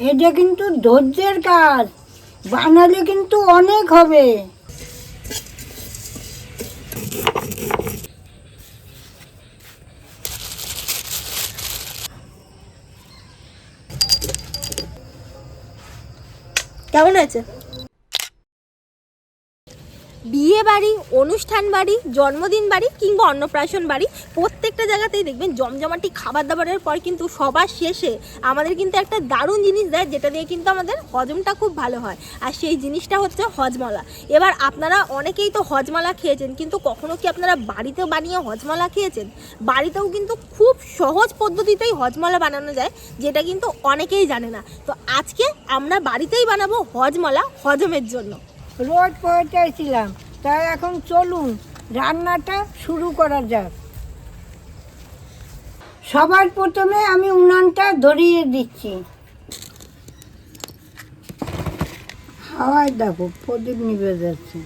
এটা কিন্তু ধৈর্যের কাজ। বানালে কিন্তু অনেক হবে। কেমন হয়েছে? বিয়ে বাড়ি, অনুষ্ঠান বাড়ি, জন্মদিন বাড়ি কিংবা অন্নপ্রাশন বাড়ি, প্রত্যেকটা জায়গাতেই দেখবেন জমজমাটি খাবার দাবারের পর কিন্তু সবার শেষে আমাদের কিন্তু একটা দারুণ জিনিস দেয়, যেটা দিয়ে কিন্তু আমাদের হজমটা খুব ভালো হয়। আর সেই জিনিসটা হচ্ছে হজমলা। এবার আপনারা অনেকেই তো হজমালা খেয়েছেন, কিন্তু কখনো কি আপনারা বাড়িতে বানিয়ে হজমালা খেয়েছেন? বাড়িতেও কিন্তু খুব সহজ পদ্ধতিতেই হজমালা বানানো যায়, যেটা কিন্তু অনেকেই জানে না। তো আজকে আমরা বাড়িতেই বানাবো হজমালা হজমের জন্য। রোড রোজ পৌঁছাইছিলাম তাই এখন চলুন, রান্নাটা শুরু করা যাক। সবার প্রথমে আমি উনানটা ধরিয়ে দিচ্ছি। হাওয়ায় দেখো, প্রদীপ নিভে যাচ্ছে।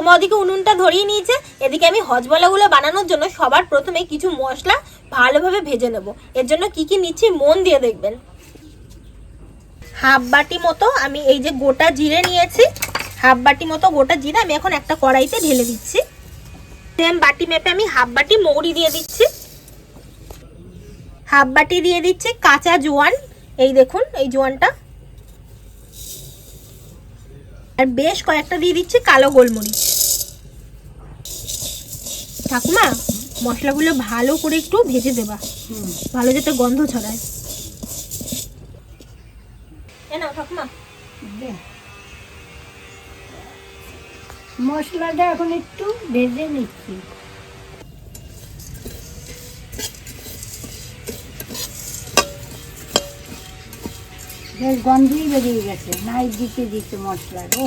ঠাকুমা ওদিকে উনুনটা ধরিয়ে নিয়েছে। এদিকে আমি হজমলাগুলো বানানোর জন্য সবার প্রথমে কিছু মশলা ভালোভাবে ভেজে নেব। এর জন্য কি কি নিচ্ছি মন দিয়ে দেখবেন। হাফ বাটি মতো আমি এই যে গোটা জিরে নিয়েছি। হাফ বাটি মতো গোটা জিরে আমি এখন একটা কড়াইতে ঢেলে দিচ্ছি। সেম বাটি মেপে আমি হাফ বাটি মৌরি দিয়ে দিচ্ছি। হাফ বাটি দিয়ে দিচ্ছি কাঁচা জোয়ান। এই দেখুন, এই জোয়ানটা। আর বেশ কয়েকটা দিয়ে দিচ্ছি কালো গোলমরিচ। ঠাকুমা, মশলাগুলো ভালো করে একটু ভেজে দেবা। ভালো যাতে গন্ধ ছড়ায়। মশলাটা এখন একটু ভেজে নিচ্ছি। বেশ গন্ধই বেরিয়ে গেছে। নাই দিতে দিতে মশলার। ও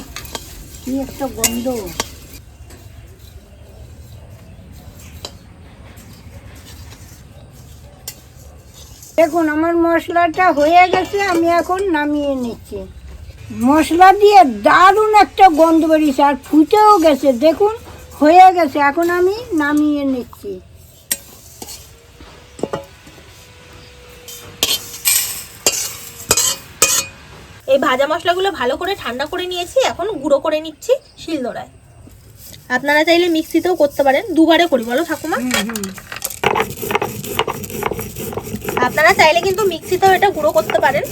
কি একটা গন্ধ। দেখুন, আমার মশলাটা হয়ে গেছে, আমি এখন নামিয়ে নিচ্ছি। মশলা দিয়ে দারুণ একটা গন্ধ বেরিয়েছে, আর ফুটেও গেছে। দেখুন, হয়ে গেছে, এখন আমি নামিয়ে নিচ্ছি। এই ভাজা মশলাগুলো ভালো করে ঠান্ডা করে নিয়েছি এখন গুঁড়ো করে নিচ্ছি শিলনোড়ায়। আপনারা চাইলে মিক্সিতেও করতে পারেন দুবারে করি বলো ঠাকুমা? আপনারা চাইলে কিন্তু মিক্সিতেও এটা গুঁড়ো করতে পারেন।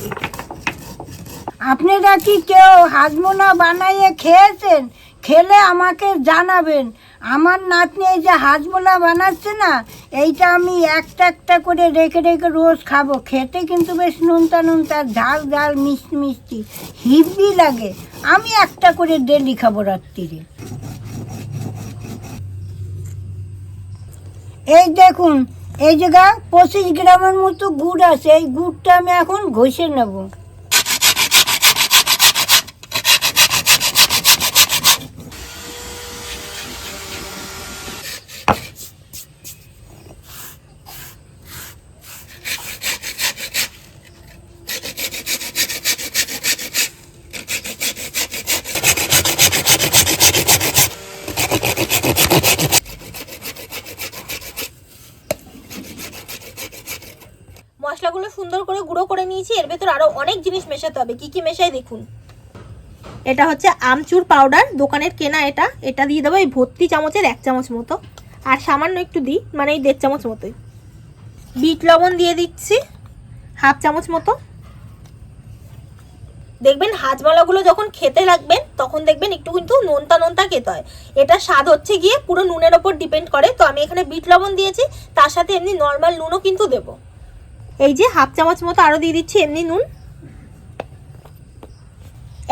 আপনারা কি কেউ হাজমোনা বানাইয়ে খেয়েছেন? খেলে আমাকে জানাবেন। আমার নাতনি এই যে হাজমোলা বানাচ্ছে না, এইটা আমি একটা একটা করে রেখে রেখে রোজ খাব। খেতে কিন্তু বেশ নুনতা নুনতা, ঝাল ঝাল, মিষ্টি মিষ্টি, হিব্বি লাগে। আমি একটা করে ডেলি খাব রাত্রিরে। এই দেখুন, এই জায়গা পঁচিশ গ্রামের মতো গুড় আছে, এই গুড়টা আমি এখন ঘষে নেব মশলাগুলো সুন্দর করে গুঁড়ো করে নিয়েছি, এর ভেতর আরও অনেক জিনিস মেশাতে হবে। কি কি মেশাই দেখুন। এটা হচ্ছে আমচুর পাউডার, দোকানের কেনা এটা। এটা দিয়ে দেবো এই ভর্তি চামচের এক চামচ মতো। আর সামান্য একটু দিই মানে এই দেড় চামচ মতোই। বিট লবণ দিয়ে দিচ্ছি, হাফ চামচ মতো। দেখবেন হাজমালাগুলো যখন খেতে লাগবেন, তখন দেখবেন একটু কিন্তু নোনতা নোনতা খেতে হয়। এটা স্বাদ হচ্ছে গিয়ে পুরো নুনের ওপর ডিপেন্ড করে। তো আমি এখানে বিট লবণ দিয়েছি, তার সাথে এমনি নর্মাল নুনও কিন্তু দেবো। এই যে হাফ চামচ মতো আরও দিয়ে দিচ্ছি এমনি নুন।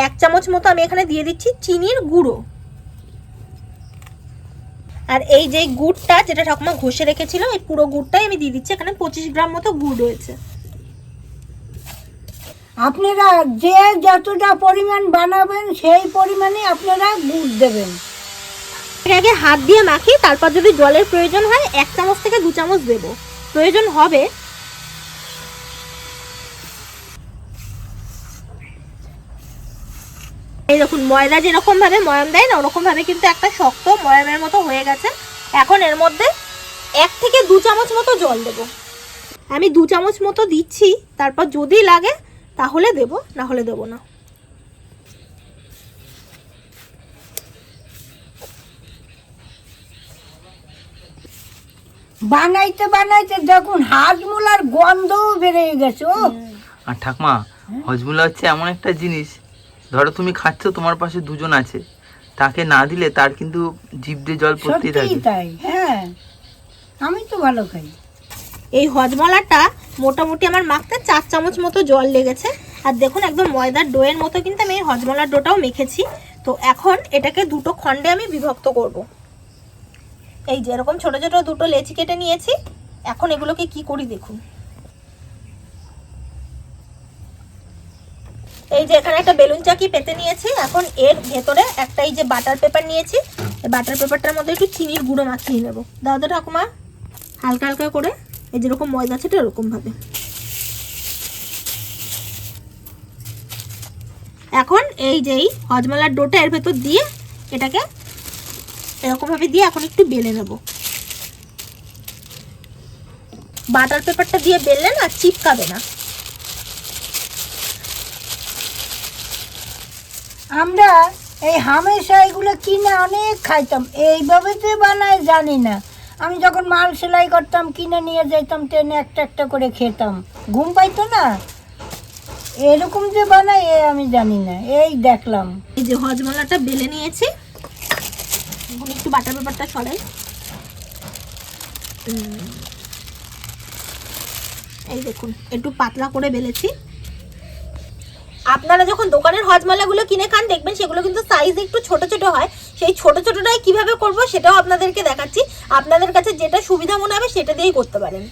এক চামচ মতো আমি এখানে দিয়ে দিচ্ছি চিনির গুঁড়ো। আর এই যে গুড়টা যেটা ঠাকুমা ঘষে রেখেছিল এই পুরো গুড়টাই আমি দিয়ে দিচ্ছি। এখানে পঁচিশ গ্রাম মতো গুড় রয়েছে। আপনারা যে যতটা পরিমাণ বানাবেন সেই পরিমাণে আপনারা গুড় দেবেন। আগে হাত দিয়ে মাখি তারপর যদি জলের প্রয়োজন হয় এক চামচ থেকে দু চামচ দেবো। প্রয়োজন হবে এই দেখুন ময়দা যেরকম ভাবে ময়াম দেয় না ওরকম ভাবে কিন্তু একটা শক্ত ময়ামের মতো হয়ে গেছে। এখন এর মধ্যে এক থেকে দু চামচ মতো জল দেব। আমি দু চামচ মতো দিচ্ছি তারপর যদি লাগে তাহলে দেব না হলে দেবো না। বানাইতে বানাইতে দেখুন হাজমোলার গন্ধও বেড়ে গেছে ও। আর ঠাকমা হজমুলা হচ্ছে এমন একটা জিনিস ধরো তুমি খাচ্ছ তোমার পাশে দুজন আছে। তাকে না দিলে তার কিন্তু জিভ দিয়ে জল পড়তেই থাকে তাই হ্যাঁ। আমি তো ভালো খাই। এই হজমলাটা মোটামুটি আমার মাখতে চার চামচ মতো জল লেগেছে। আর দেখুন একদম ময়দার ডোয়ের মতো কিন্তু আমি এই হজমলার ডোটাও মেখেছি। তো এখন এটাকে দুটো খণ্ডে আমি বিভক্ত করব। এই যে এরকম ছোট ছোট দুটো লেচি কেটে নিয়েছি। এখন এগুলোকে কি করি দেখুন। এই যে এখানে একটা বেলুন চাকি পেতে নিয়েছি। এখন এর ভেতরে একটা এই যে বাটার পেপার নিয়েছি। বাটার পেপারটার মধ্যে একটু চিনির গুঁড়ো মাখিয়ে নেব। তো ঠাকুমা, হালকা হালকা করে। এই যেরকম ময়দা ছিল এরকম ভাবে। এখন এই যে এই হজমালার ডোটা এর ভেতর দিয়ে এটাকে এরকমভাবে দিয়ে এখন একটু বেলে নেব। বাটার পেপারটা দিয়ে বেললে না চিপকাবে না। আমরা এই হামেশা এগুলো কিনে অনেক খাইতাম। এইভাবে যে বানায় জানি না। আমি যখন মাল সেলাই করতাম, কিনে নিয়ে যেতাম ট্রেনে একটা একটা করে খেতাম। ঘুম পাইতো না। এরকম যে বানায়, এ আমি জানি না। এই দেখলাম। এই যে হজমালাটা বেলে নিয়েছি। একটু বাটার ব্যাপারটা সরাই। এই দেখুন, একটু পাতলা করে বেলেছি। আপনারা যখন দোকানের হজমালাগুলো কিনে খান, দেখবেন সেগুলো কিন্তু সাইজ একটু ছোট ছোট হয়। সেই ছোট ছোটটাই কীভাবে করব সেটাও আপনাদেরকে দেখাচ্ছি। আপনাদের কাছে যেটা সুবিধা মনে হবে সেটা দিয়েই করতে পারেন।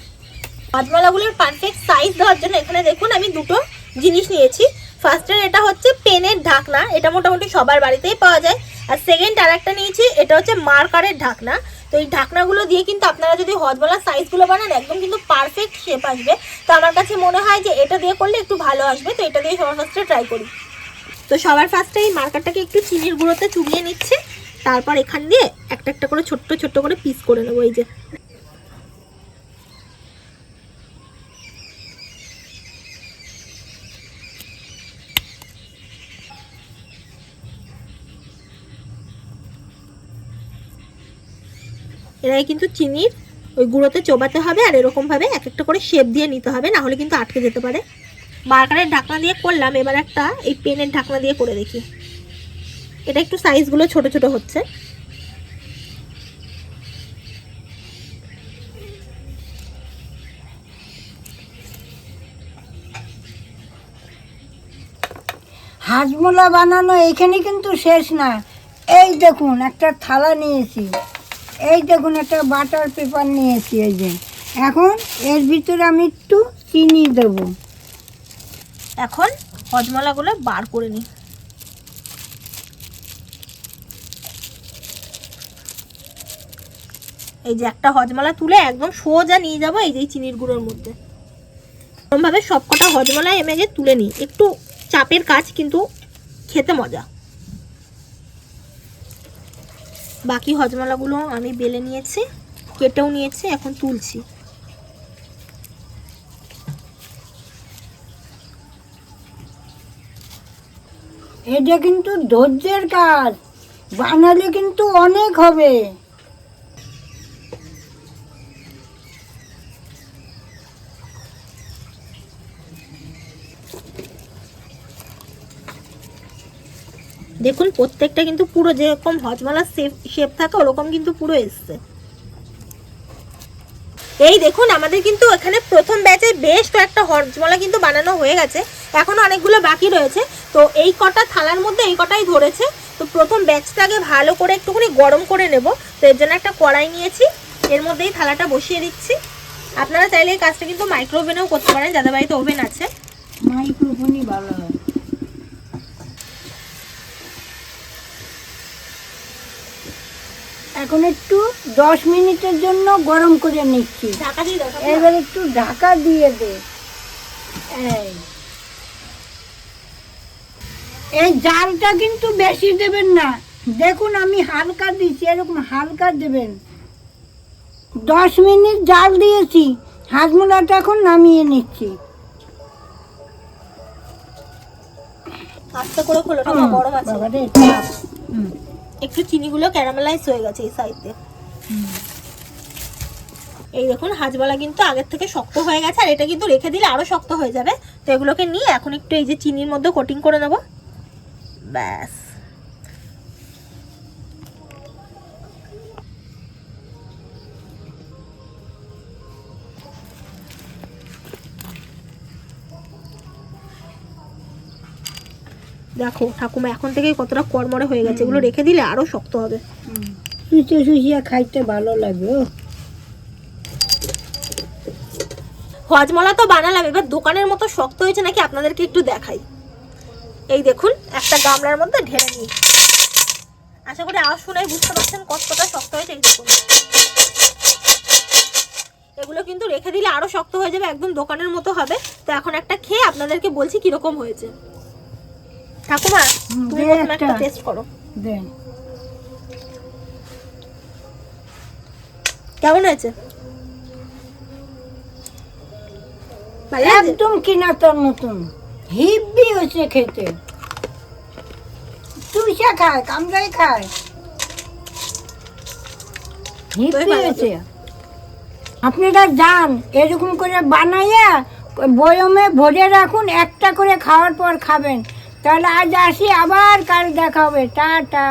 হজমালাগুলোর পারফেক্ট সাইজ দেওয়ার জন্য এখানে দেখুন, আমি দুটো জিনিস নিয়েছি। ফার্স্টের এটা হচ্ছে পেনের ঢাকনা, এটা মোটামুটি সবার বাড়িতেই পাওয়া যায়। আর সেকেন্ড আর একটা নিয়েছি, এটা হচ্ছে মার্কারের ঢাকনা। তো এই ঢাকনাগুলো দিয়ে কিন্তু আপনারা যদি হজমালার সাইজগুলো বানান, একদম কিন্তু পারফেক্ট শেপ আসবে। তো আমার কাছে মনে হয় যে এটা দিয়ে করলে একটু ভালো আসবে। তো এটা দিয়ে সবার ফার্স্টে ট্রাই করি। তো সবার ফার্স্টে এই মার্কারটাকে একটু চিনির গুঁড়োতে চুবিয়ে নিচ্ছে। তারপর এখান দিয়ে একটা একটা করে ছোট্ট ছোট্ট করে পিস করে নেব, এই যে। এরাই কিন্তু চিনির ওই গুঁড়োতে চোবাতে হবে আর এরকমভাবে এক একটা করে শেপ দিয়ে নিতে হবে না হলে কিন্তু আটকে যেতে পারে। মার্কারের ঢাকনা দিয়ে করলাম, এবার একটা এই পেনের ঢাকনা দিয়ে করে দেখি। এটা একটু সাইজগুলো ছোট ছোট হচ্ছে। হাজমোলা বানানো এখানে কিন্তু শেষ না। এই দেখুন, একটা থালা নিয়েছি। এই দেখুন, একটা বাটার পেপার নিয়েছি, এই যে। এখন এর ভিতরে আমি একটু চিনি দেবো। এখন হজমলাগুলো বার করে নিই। এই যে একটা হজমলা তুলে একদম সোজা নিয়ে যাব, এই যে চিনির গুঁড়োর মধ্যে। এরকমভাবে সবকটা হজমলা এমে তুলে নিই। একটু চাপের কাজ, কিন্তু খেতে মজা। বাকি হজমলাগুলো আমি বেলে নিয়েছি কেটেও নিয়েছি, এখন তুলছি। এটা কিন্তু ধৈর্যের কাজ, বানালে কিন্তু অনেক হবে। দেখুন, প্রত্যেকটা কিন্তু পুরো যেরকম হজমালার শেপ শেপ থাকে, ওরকম কিন্তু পুরো এসছে। এই দেখুন, আমাদের কিন্তু এখানে প্রথম ব্যাচে বেশ কয়েকটা হজমলা কিন্তু বানানো হয়ে গেছে। এখনও অনেকগুলো বাকি রয়েছে। তো এই কটা থালার মধ্যে এই কটাই ধরেছে। তো প্রথম ব্যাচটাকে ভালো করে একটুখানি গরম করে নেব। তো এর জন্য একটা কড়াই নিয়েছি। এর মধ্যেই থালাটা বসিয়ে দিচ্ছি। আপনারা চাইলে এই কাজটা কিন্তু মাইক্রোওভেনেও করতে পারেন যাদের বাড়িতে ওভেন আছে মাইক্রোফোনই ভালো হয় এখন একটু দশ মিনিটের জন্য গরম করে নিচ্ছি। এবার একটু ঢাকা দিয়ে দে। এই। এই জালটা কিন্তু বেশি দেবেন না। দেখুন আমি হালকা দিচ্ছি এরকম হালকা দেবেন। দশ মিনিট জাল দিয়েছি হাজমোলাটা এখন নামিয়ে নিচ্ছি। আস্তে করে খোলো না আছে। একটু চিনিগুলো ক্যারামেলাইজ হয়ে গেছে এই সাইডে এই দেখুন হাজবালা কিন্তু আগের থেকে শক্ত হয়ে গেছে, আর এটা কিন্তু রেখে দিলে আরও শক্ত হয়ে যাবে। তো এগুলোকে নিয়ে এখন একটু এই যে চিনির মধ্যে কোটিং করে নেব। ব্যাস। দেখো ঠাকুমা এখন থেকেই কতটা কড়মড়ে হয়ে গেছে এগুলো রেখে দিলে আরও শক্ত হবে। সুচে সুচিয়া খাইতে ভালো লাগে ও। হজমলা তো বানালাম এবার দোকানের মতো শক্ত হয়েছে নাকি আপনাদেরকে একটু দেখাই। এই দেখুন একটা গামলার মধ্যে ঢেলে নিই। আশা করি আওয়াজ শুনে বুঝতে পারছেন কতটা শক্ত হয়েছে এই দেখুন। এগুলো কিন্তু রেখে দিলে আরও শক্ত হয়ে যাবে একদম দোকানের মতো হবে। তো এখন একটা খেয়ে আপনাদেরকে বলছি কীরকম হয়েছে। ঠাকুমা তুমি প্রথমে একটা। টেস্ট করো। দেন কেমন হয়েছে? একদম কিনা তোর মতন হিব্বি হচ্ছে খেতে। চুষা খায় কামড়াই খায়। হিব্বি হয়েছে। আপনারা যান এরকম করে বানাইয়া বয়মে ভরে রাখুন একটা করে খাওয়ার পর খাবেন। তাহলে আজ আসি আবার কাল দেখা হবে টাটা।